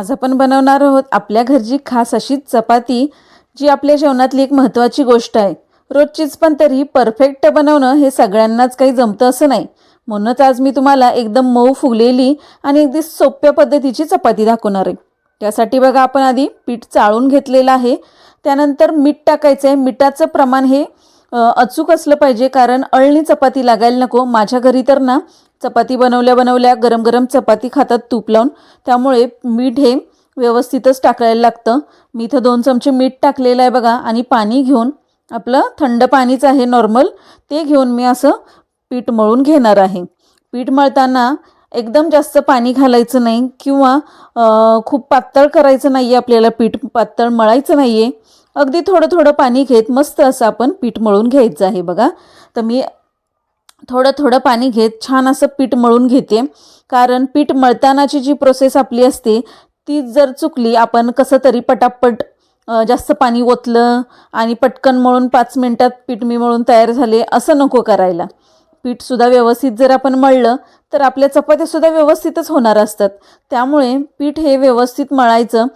आज आपण बनवणार आहोत. आपल्या घरची खास अशीच चपाती जी आपल्या जेवणातली एक महत्त्वाची गोष्ट आहे. रोजचीच पण तरी परफेक्ट बनवणं हे सगळ्यांनाच काही जमतं असं नाही. म्हणूनच आज मी तुम्हाला एकदम मऊ फुगलेली आणि अगदी सोप्या पद्धतीची चपाती दाखवणार आहे. त्यासाठी बघा आपण आधी पीठ चाळून घेतलेलं आहे. त्यानंतर मीठ टाकायचं आहे. मिठाचं प्रमाण हे अचूक असलं पाहिजे कारण अळणी चपाती लागायला नको. माझ्या घरी तर ना चपाती बनवल्या बनवल्या गरम गरम चपाती खातात तूप लावून. त्यामुळे मीठ हे व्यवस्थितच टाकायला लागतं. मी इथं दोन चमचे मीठ टाकलेलं आहे बघा आणि पाणी घेऊन आपलं थंड पाणीच आहे नॉर्मल ते घेऊन मी असं पीठ मळून घेणार आहे. पीठ मळताना एकदम जास्त पाणी घालायचं नाही किंवा खूप पातळ करायचं नाही आहे आपल्याला पीठ पातळ मळायचं नाही आहे अगदी थोडं थोडं पाणी घेत मस्त असं आपण पीठ मळून घ्यायचं आहे बघा. तर मी थोडं थोडं पाणी घेत छान असं पीठ मळून घेते. कारण पीठ मळतानाची जी प्रोसेस आपली असते ती जर चुकली आपण कसं तरी पटापट जास्त पाणी ओतलं आणि पटकन मळून पाच मिनटात पीठ मी मळून तयार झाले असं नको करायला. पीठसुद्धा व्यवस्थित जर आपण मळलं तर आपल्या चपात्यासुद्धा व्यवस्थितच होणार असतात. त्यामुळे पीठ हे व्यवस्थित मळायचं.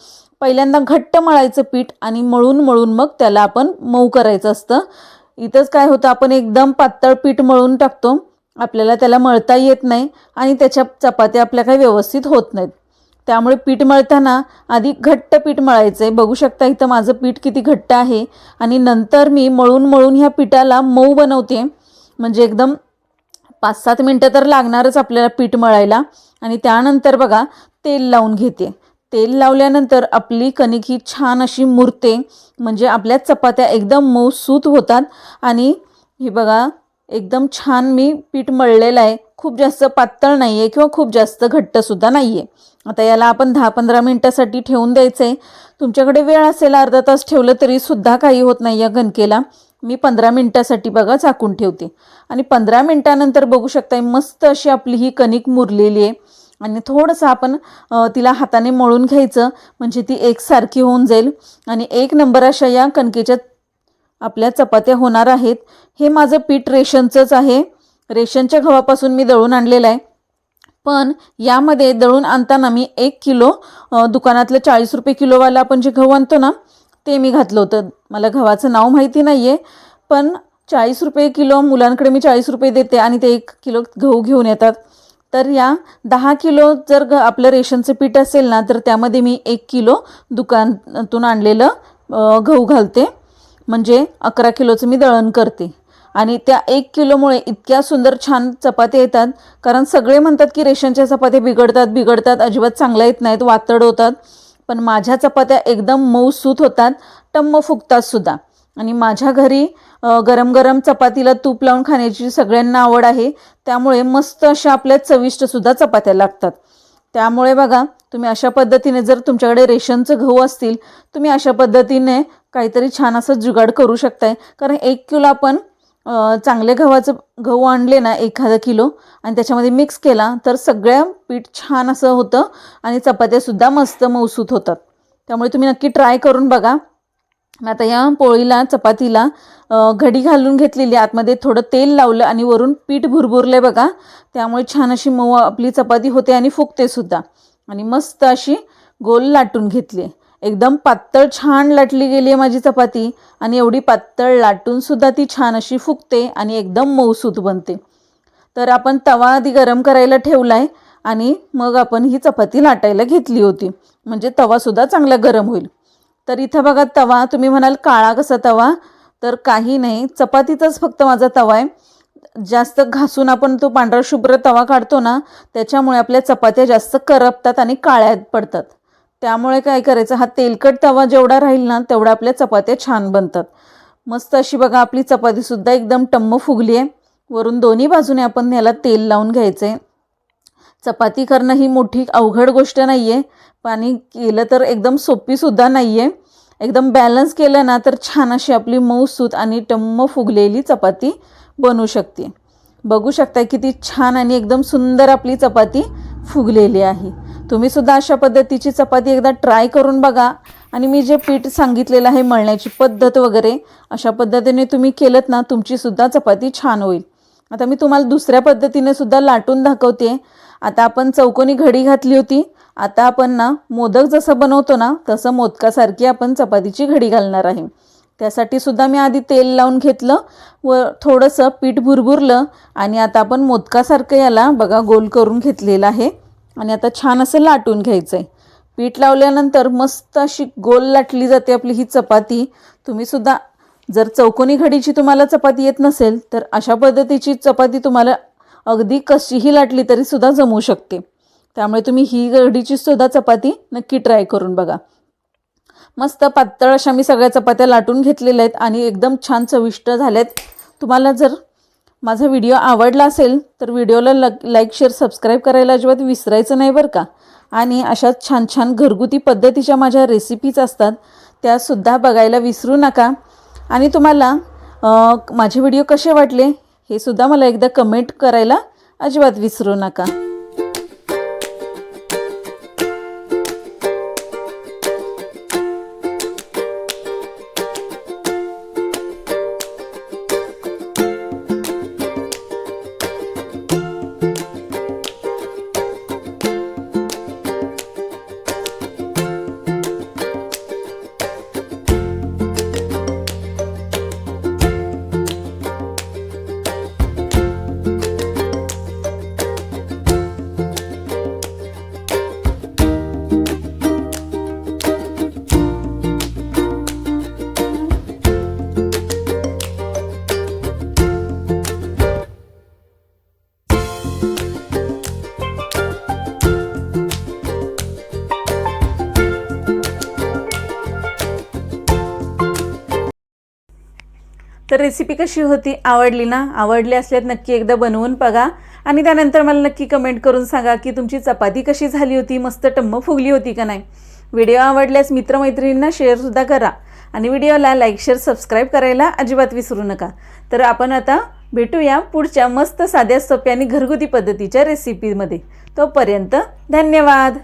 पहिल्यांदा घट्ट मळायचं पीठ आणि मळून मळून मग त्याला आपण मऊ करायचं असतं. इथंच काय होतं आपण एकदम पातळ पीठ मळून टाकतो. आपल्याला त्याला मळता येत नाही आणि त्याच्या चपात्या आपल्या काही व्यवस्थित होत नाहीत. त्यामुळे पीठ मळताना आधी घट्ट पीठ मळायचं आहे बघू शकता इथं माझं पीठ किती घट्ट आहे. आणि नंतर मी मळून मळून ह्या पिठाला मऊ बनवते. म्हणजे एकदम पाच सात मिनटं तर लागणारच आपल्याला पीठ मळायला. आणि त्यानंतर बघा तेल लावून घेते. तेल लावल्यानंतर आपली कणिक ही छान अशी मुरते म्हणजे आपल्या चपात्या एकदम मऊसूत होतात. आणि हे बघा एकदम छान मी पीठ मळलेलं आहे. खूप जास्त पातळ नाही आहे किंवा खूप जास्त घट्टसुद्धा नाही आहे आता याला आपण दहा पंधरा मिनटासाठी ठेवून द्यायचं आहे तुमच्याकडे वेळ असेल अर्धा तास ठेवलं तरीसुद्धा काही होत नाही या गणकेला. मी पंधरा मिनटासाठी बघा झाकून ठेवते. आणि पंधरा मिनटानंतर बघू शकता मस्त अशी आपली ही कणिक मुरलेली आहे. आणि थोडंसं आपण तिला हाताने मळून घ्यायचं म्हणजे ती एकसारखी होऊन जाईल. आणि एक नंबर अशा या कणकेच्या आपल्या चपात्या होणार आहेत. हे माझं पीठ रेशनचंच आहे. रेशनच्या गव्हापासून मी दळून आणलेलं आहे. पण यामध्ये दळून आणताना मी एक किलो दुकानातलं चाळीस रुपये किलोवाला आपण जे गहू आणतो ना ते मी घातलं होतं. मला गव्हाचं नाव माहिती नाही आहे पण चाळीस रुपये किलो मुलांकडे मी चाळीस रुपये देते आणि ते एक किलो गहू घेऊन येतात. तर या दहा किलो जर ग आपलं रेशनचं पीठ असेल ना तर त्यामध्ये मी एक किलो दुकानातून आणलेलं गहू घालते. म्हणजे अकरा किलोचं मी दळण करते. आणि त्या एक किलोमुळे इतक्या सुंदर छान चपात्या येतात. कारण सगळे म्हणतात की रेशनच्या चपात्या बिघडतात बिघडतात अजिबात चांगल्या येत नाहीत वातड होतात. पण माझ्या चपात्या एकदम मऊसूत होतात टम्म फुगतात सुद्धा. आणि माझ्या घरी गरम गरम चपातीला तूप लावून खाण्याची सगळ्यांना आवड आहे. त्यामुळे मस्त अशा आपल्या चविष्टसुद्धा चपात्या लागतात. त्यामुळे बघा तुम्ही अशा पद्धतीने जर तुमच्याकडे रेशनचं गहू असतील तुम्ही अशा पद्धतीने काहीतरी छान असं जुगाड करू शकताय. कारण एक किलो आपण चांगले गव्हाचं गहू आणले ना एखादा किलो आणि त्याच्यामध्ये मिक्स केला तर सगळ्या पीठ छान असं होतं आणि चपात्यासुद्धा मस्त मौसूत होतात. त्यामुळे तुम्ही नक्की ट्राय करून बघा. मग आता या पोळीला चपातीला घडी घालून घेतलेली आतमध्ये थोडं तेल लावलं आणि वरून पीठ भुरभुरले बघा. त्यामुळे छान अशी मऊ आपली चपाती होते आणि फुगते सुद्धा. आणि मस्त अशी गोल लाटून घेतली. एकदम पातळ छान लाटली गेली आहे माझी चपाती. आणि एवढी पातळ लाटून सुद्धा ती छान अशी फुगते आणि एकदम मऊसूत बनते. तर आपण तवा आधी गरम करायला ठेवला आहे आणि मग आपण ही चपाती लाटायला घेतली होती. म्हणजे तवासुद्धा चांगला गरम होईल. तर इथं बघा तवा तुम्ही म्हणाल काळा कसा तवा? तर काही नाही चपातीचाच फक्त माझा तवा आहे. जास्त घासून आपण तो पांढरा शुभ्र तवा काढतो ना त्याच्यामुळे आपल्या चपात्या जास्त करपतात आणि काळ्या पडतात. त्यामुळे काय करायचं हा तेलकट तवा जेवढा राहील ना तेवढा आपल्या चपात्या छान बनतात. मस्त अशी बघा आपली चपातीसुद्धा एकदम टम्म फुगली आहे. वरून दोन्ही बाजूने आपण याला तेल लावून घ्यायचं आहे चपाती करणं ही मोठी अवघड गोष्ट नाही आहे पाणी केलं तर एकदम सोपीसुद्धा नाही आहे एकदम बॅलन्स केलं ना तर छान अशी आपली मऊसूत आणि टम्म फुगलेली चपाती बनू शकते. बघू शकता किती छान आणि एकदम सुंदर आपली चपाती फुगलेली आहे. तुम्हीसुद्धा अशा पद्धतीची चपाती एकदा ट्राय करून बघा. आणि मी जे पीठ सांगितलेलं आहे मळण्याची पद्धत वगैरे अशा पद्धतीने तुम्ही केलं ना तुमचीसुद्धा चपाती छान होईल. आता मी तुम्हाला दुसऱ्या पद्धतीने सुद्धा लाटून दाखवते. आता आपण चौकोनी घडी घातली होती. आता आपण ना मोदक जसं बनवतो ना तसं मोदकासारखी आपण चपातीची घडी घालणार आहे. त्यासाठी सुद्धा मी आधी तेल लावून घेतलं व थोडंसं पीठ भुरभुरलं आणि आता आपण मोदकासारखं याला बघा गोल करून घेतलेलं आहे. आणि आता छान असं लाटून घ्यायचं आहे पीठ लावल्यानंतर मस्त अशी गोल लाटली जाते आपली ही चपाती. तुम्हीसुद्धा जर चौकोनी घडीची तुम्हाला चपाती येत नसेल तर अशा पद्धतीची चपाती तुम्हाला अगदी कशीही लाटली तरीसुद्धा जमू शकते. त्यामुळे तुम्ही ही घडीची सुद्धा चपाती नक्की ट्राय करून बघा. मस्त पातळ अशा मी सगळ्या चपात्या लाटून घेतलेल्या आहेत आणि एकदम छान चविष्ट झाल्यात. तुम्हाला जर माझा व्हिडिओ आवडला असेल तर व्हिडिओला ल लाईक शेअर सबस्क्राईब करायला अजिबात विसरायचं नाही बरं का. आणि अशाच छान छान घरगुती पद्धतीच्या माझ्या रेसिपीज असतात त्यासुद्धा बघायला विसरू नका. आणि तुम्हाला माझे व्हिडिओ कसे वाटले? हे सुद्धा मला एकदा कमेंट करायला अजिबात विसरू नका. तर रेसिपी कशी होती? आवडली ना? आवडली असल्यात नक्की एकदा बनवून बघा. आणि त्यानंतर मला नक्की कमेंट करून सांगा की तुमची चपाती कशी झाली होती? मस्त टम्म फुगली होती का नाही? व्हिडिओ आवडल्यास मित्रमैत्रिणींना शेअरसुद्धा करा. आणि व्हिडिओला लाईक शेअर सबस्क्राईब करायला अजिबात विसरू नका. तर आपण आता भेटूया पुढच्या मस्त साध्या सोप्या आणि घरगुती पद्धतीच्या रेसिपीमध्ये तोपर्यंत धन्यवाद!